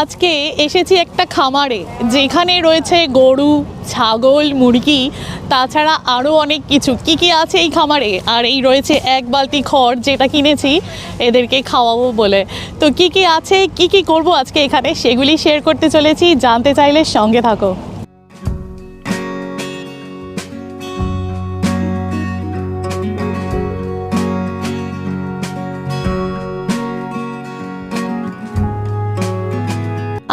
আজকে এসেছি একটা খামারে যেখানে রয়েছে গরু, ছাগল, মুরগি, তাছাড়া আরও অনেক কিছু। কি কি আছে এই খামারে? আর এই রয়েছে এক বালতি খড় যেটা কিনেছি, এদেরকে খাওয়াবো বলে। তো কি কি আছে, কি কি করব আজকে এখানে সেগুলি শেয়ার করতে চলেছি। জানতে চাইলে সঙ্গে থাকো।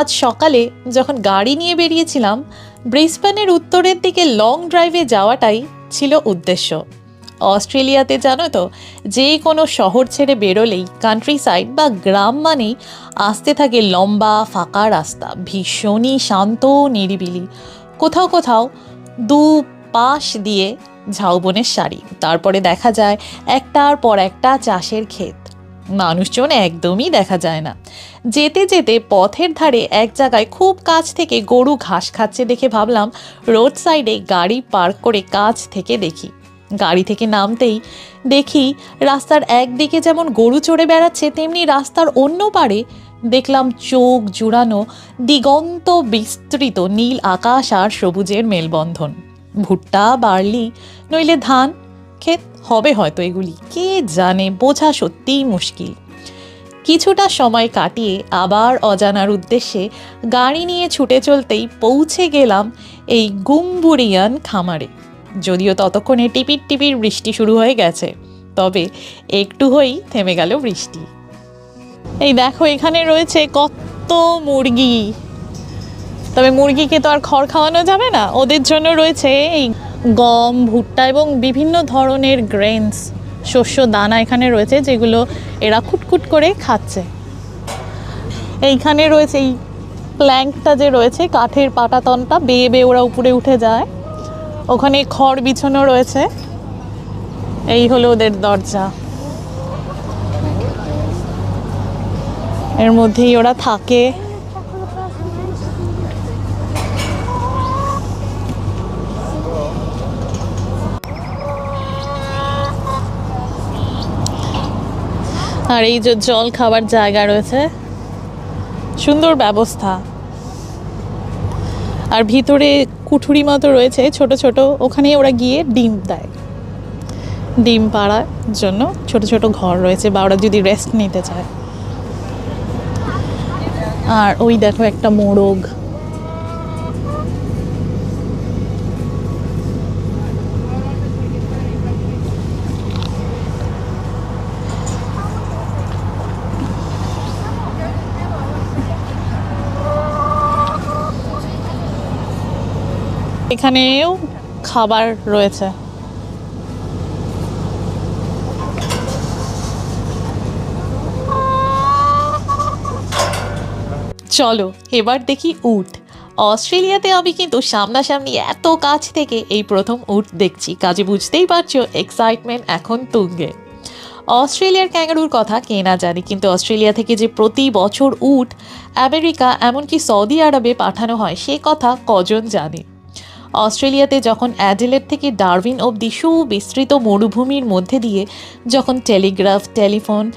আজ সকালে যখন গাড়ি নিয়ে বেরিয়েছিলাম, ব্রিসবেনের উত্তরের দিকে লং ড্রাইভে যাওয়াটাই ছিল উদ্দেশ্য। অস্ট্রেলিয়াতে জানো তো, যে কোনো শহর ছেড়ে বেরোলেই কান্ট্রি সাইড বা গ্রাম মানেই আসতে থাকে লম্বা, ফাঁকা রাস্তা, ভীষণই শান্ত, নিরিবিলি। কোথাও কোথাও দু পাশ দিয়ে ঝাউবনের শাড়ি তারপরে দেখা যায় একটার পর একটা চাষের ক্ষেত। মানুষজন একদমই দেখা যায় না। যেতে যেতে পথের ধারে এক জায়গায় খুব কাছ থেকে গরু ঘাস খাচ্ছে দেখে ভাবলাম, রোড সাইডে গাড়ি পার্ক করে কাছ থেকে দেখি। গাড়ি থেকে নামতেই দেখি, রাস্তার একদিকে যেমন গরু চড়ে বেড়াচ্ছে, তেমনি রাস্তার অন্য পারে দেখলাম চোখ জুড়ানো, দিগন্ত বিস্তৃত নীল আকাশ আর সবুজের মেলবন্ধন। ভুট্টা, বার্লি, নইলে ধান, ক্ষেত হবে হয়তো এগুলি। কে জানে, বোঝা সত্যিই মুশকিল। কিছুটা সময় কাটিয়ে আবার অজানার উদ্দেশ্যে গাড়ি নিয়ে ছুটে চলতেই পৌঁছে গেলাম এই গুম্বুরিয়ান খামারে। যদিও ততক্ষণে টিপির টিপির বৃষ্টি শুরু হয়ে গেছে, তবে একটু হয়েই থেমে গেল বৃষ্টি। এই দেখো, এখানে রয়েছে কত মুরগি। তবে মুরগিকে তো আর খড় খাওয়ানো যাবে না, ওদের জন্য রয়েছে এই গম, ভুট্টা এবং বিভিন্ন ধরনের গ্রেনস শস্য, দানা এখানে রয়েছে যেগুলো এরা খুটখুট করে খাচ্ছে। এইখানে রয়েছে এই প্ল্যাঙ্কটা যে রয়েছে, কাঠের পাটাতনটা, বেয়ে বেয়ে ওরা উপরে উঠে যায়। ওখানে খড় বিছানো রয়েছে। এই হলো ওদের দরজা। এর মধ্যেই ওরা থাকে। আর এই যে জল খাবার জায়গা রয়েছে, সুন্দর ব্যবস্থা। আর ভিতরে কুঠুরি মতো রয়েছে, ছোট ছোট, ওখানে ওরা গিয়ে ডিম দেয়। ডিম পাড়ার জন্য ছোট ছোট ঘর রয়েছে, বা ওরা যদি রেস্ট নিতে চায়। আর ওই দেখো একটা মোরগ। এখানেও খাবার রয়েছে। চলো, এবার দেখি উট। অস্ট্রেলিয়াতে আমি কিন্তু সামনাসামনি এত কাছ থেকে এই প্রথম উট দেখছি। কাজে বুঝতেই পারছ এক্সাইটমেন্ট এখন তুঙ্গে। অস্ট্রেলিয়ার ক্যাঙ্গারুর কথা কে না জানি, কিন্তু অস্ট্রেলিয়া থেকে যে প্রতি বছর উট আমেরিকা, এমনকি সৌদি আরবে পাঠানো হয়, সে কথা কজন জানে? অস্ট্রেলিয়াতে যখন অ্যাডিলেট থেকে ডারউইন অবধি সুবিস্তৃত মরুভূমির মধ্যে দিয়ে যখন টেলিগ্রাফ, টেলিফোন,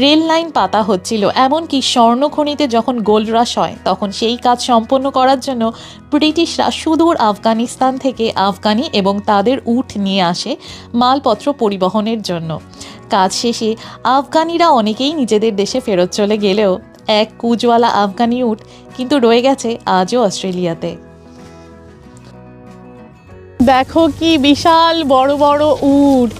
রেল লাইন পাতা হচ্ছিল, এমনকি স্বর্ণখনিতে যখন গোল্ড রাশ হয়, তখন সেই কাজ সম্পন্ন করার জন্য ব্রিটিশরা সুদূর আফগানিস্তান থেকে আফগানি এবং তাদের উট নিয়ে আসে মালপত্র পরিবহনের জন্য। কাজ শেষে আফগানিরা অনেকেই নিজেদের দেশে ফেরত চলে গেলেও, এক কুজওয়ালা আফগানি উট কিন্তু রয়ে গেছে আজও অস্ট্রেলিয়াতে। দেখো কি বিশাল বড় বড় উট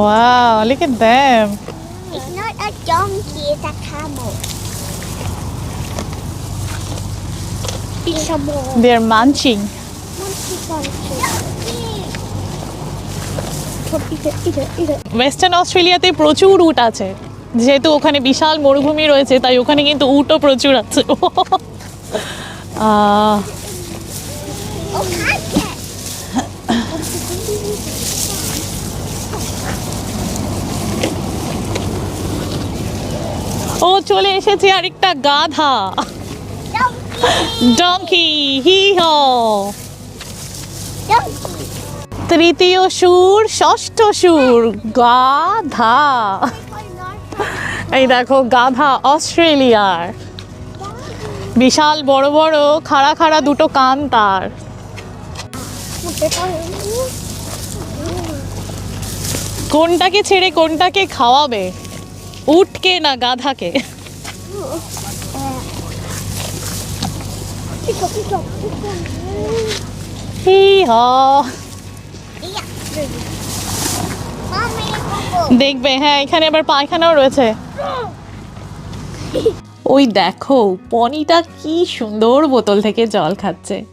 Wow, look at them. It's not a donkey, it's a camel. It's a ball. They're munching. Monkey, monkey. Western অস্ট্রেলিয়াতে প্রচুর উট আছে। যেহেতু ওখানে বিশাল মরুভূমি রয়েছে তাই ওখানে কিন্তু উটও প্রচুর আছে। ও চলে এসেছে আরেকটা গাধা. ডঙ্কি হি হ. তৃতীয় সুর, ষষ্ঠ সুর, গাধা এই দেখো, গাধা, অস্ট্রেলিয়ার বিশাল, বড় বড়, খাড়া খাড়া দুটো কান তার কোনটাকে ছেড়ে কোনটাকে খাওয়াবে উঠকে না গাধাকে. হি হ. দেখবে হ্যাঁ এখানে আবার পায়খানাও রয়েছে। ওই দেখো, পনিটা কি সুন্দর বোতল থেকে জল খাচ্ছে।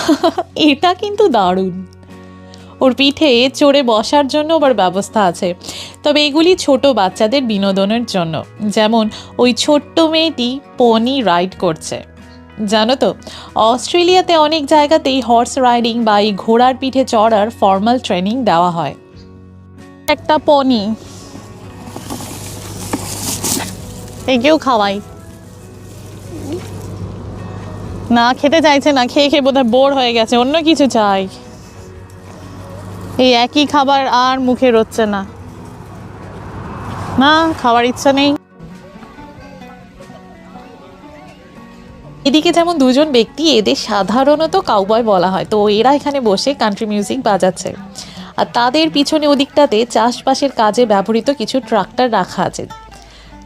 এটা কিন্তু দারুণ। ওর পিঠে চড়ে বসার জন্য আবার ব্যবস্থা আছে। তবে এগুলি ছোট বাচ্চাদের বিনোদনের জন্য। যেমন ওই ছোট্ট মেয়েটি পনি রাইড করছে। জানো তো, অস্ট্রেলিয়াতে অনেক জায়গাতেই হর্স রাইডিং বা এই ঘোড়ার পিঠে চড়ার ফর্মাল ট্রেনিং দেওয়া হয়। একটা পনি। একেও খাওয়াই। না খেতে চাইছে না, খেয়ে খেয়ে বোধহয় বোর হয়ে গেছে, অন্য কিছু চাই। এই একই খাবার আর মুখে রচ্ছে না। না, খাওয়ার ইচ্ছা নেই। এদিকে যেমন দুজন ব্যক্তি এদের সাধারণত কাউবয় বলা হয়, তো এরা এখানে বসে কান্ট্রি মিউজিক বাজাচ্ছে। আর তাদের পিছনে ওদিকটাতে চাষবাসের কাজে ব্যবহৃত কিছু ট্রাক্টর রাখা আছে।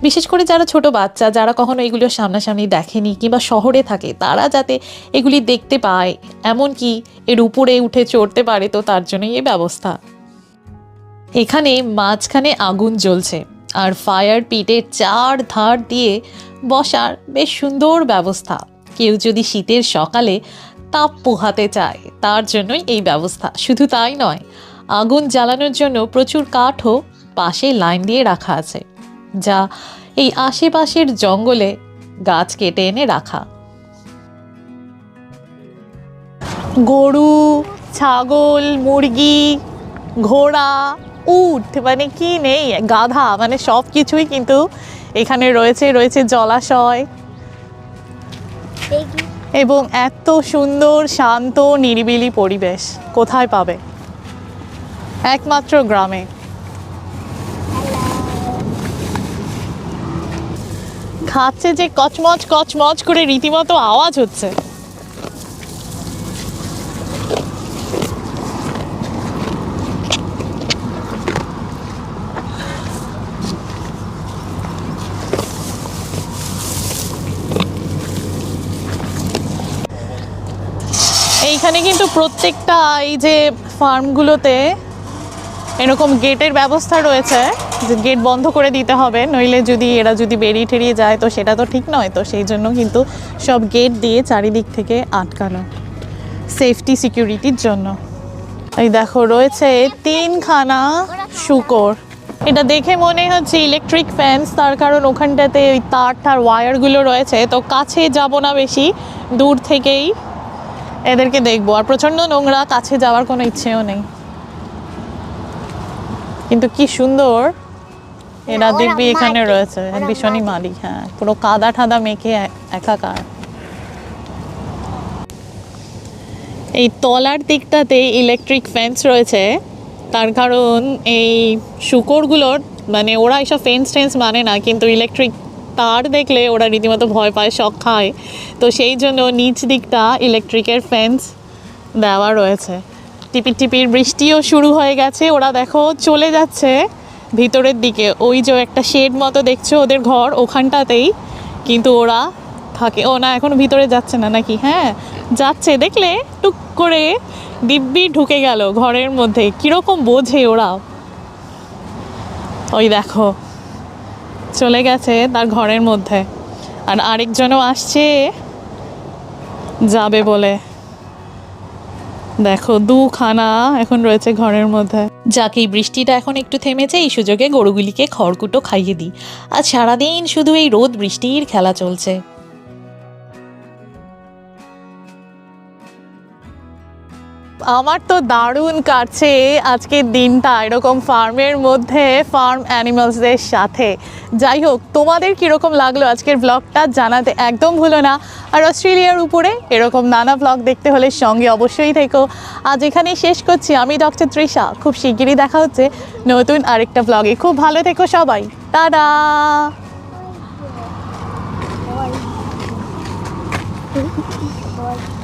বিশেষ করে যারা ছোট বাচ্চা, যারা কখনো এগুলো সামনাসামনি দেখেনি কিংবা শহরে থাকে, তারা যাতে এগুলি দেখতে পায়, এমনকি এর উপরে উঠে চড়তে পারে, তো তার জন্যই এই ব্যবস্থা। এখানে মাঝখানে আগুন জ্বলছে। আর ফায়ার পিটের চার ধার দিয়ে বসার বেশ সুন্দর ব্যবস্থা। কেউ যদি শীতের সকালে তাপ পোহাতে চায়, তার জন্যই এই ব্যবস্থা। শুধু তাই নয়, আগুন জ্বালানোর জন্য প্রচুর কাঠও পাশে লাইন দিয়ে রাখা আছে, যা এই আশেপাশের জঙ্গলে গাছ কেটে এনে রাখা। গরু, ছাগল, মুরগি, ঘোড়া উট মানে কি নেই? গাধা মানে সব কিছুই কিন্তু এখানে রয়েছে রয়েছে জলাশয়। এবং এত সুন্দর, শান্ত, নিরিবিলি পরিবেশ কোথায় পাবে? একমাত্র গ্রামে। খাচ্ছে যে কচমচ কচমচ করে রীতিমতো আওয়াজ হচ্ছে। এইখানে কিন্তু প্রত্যেকটা এই যে ফার্মগুলোতে এরকম গেটের ব্যবস্থা রয়েছে, যে গেট বন্ধ করে দিতে হবে, নইলে যদি এরা যদি বেরিয়ে টেরিয়ে যায়, তো সেটা তো ঠিক নয়। তো সেই জন্য কিন্তু সব গেট দিয়ে চারিদিক থেকে আটকানো সেফটি সিকিউরিটির জন্য। এই দেখো, রয়েছে তিনখানা শুকর। এটা দেখে মনে হচ্ছে ইলেকট্রিক ফ্যান্স তার কারণ ওখানটাতে ওই তার টার রয়েছে। তো কাছে যাব না বেশি, দূর থেকেই এদেরকে দেখব। আর প্রচণ্ড নোংরা কাছে যাওয়ার কোনো ইচ্ছেও নেই। কিন্তু কি সুন্দর। এরা দিব্যি এখানে রয়েছে ভীষণই মালিক হ্যাঁ। পুরো কাদা ঠাদা মেখে একাকার। এই তলার দিকটাতে ইলেকট্রিক ফেন্স রয়েছে। তার কারণ এই শুকরগুলোর মানে ওরা এইসব ফেন্স টেন্স মানে না কিন্তু ইলেকট্রিক তার দেখলে ওরা রীতিমতো ভয় পায়, শখ খায়। তো সেই জন্য নিচ দিকটা ইলেকট্রিকের ফেন্স দেওয়া রয়েছে। টিপির টিপির বৃষ্টিও শুরু হয়ে গেছে। ওরা দেখো চলে যাচ্ছে ভিতরের দিকে। ওই যে একটা শেড মতো দেখছ ওদের ঘর ওখানটাতেই। কিন্তু ওরা থাকে, ও না, এখন ভিতরে যাচ্ছে না নাকি? হ্যাঁ যাচ্ছে। দেখলে টুক করে দিব্যি ঢুকে গেল ঘরের মধ্যে। কীরকম বোঝে ওরা? ওই দেখো। চলে গেছে তার ঘরের মধ্যে। আর আরেকজনও আসছে, যাবে বলে। দেখো, দুখানা এখন রয়েছে ঘরের মধ্যে। যাকে, এই বৃষ্টিটা এখন একটু থেমেছে, এই সুযোগে গরুগুলিকে খড়কুটো খাইয়ে দিই। আর সারাদিন শুধু এই রোদ বৃষ্টির খেলা চলছে। আমার তো দারুণ কাটছে আজকের দিনটা এরকম ফার্মের মধ্যে, ফার্ম অ্যানিমালসদের সাথে। যাই হোক, তোমাদের কীরকম লাগল আজকের ব্লগটা জানাতে একদম ভুলো না। আর অস্ট্রেলিয়ার উপরে এরকম নানা ব্লগ দেখতে হলে সঙ্গে অবশ্যই থেকো। আজ এখানেই শেষ করছি। আমি ডক্টর তৃষা। খুব শিগগিরই দেখা হচ্ছে নতুন আরেকটা ব্লগে খুব ভালো থেকো সবাই. Boy.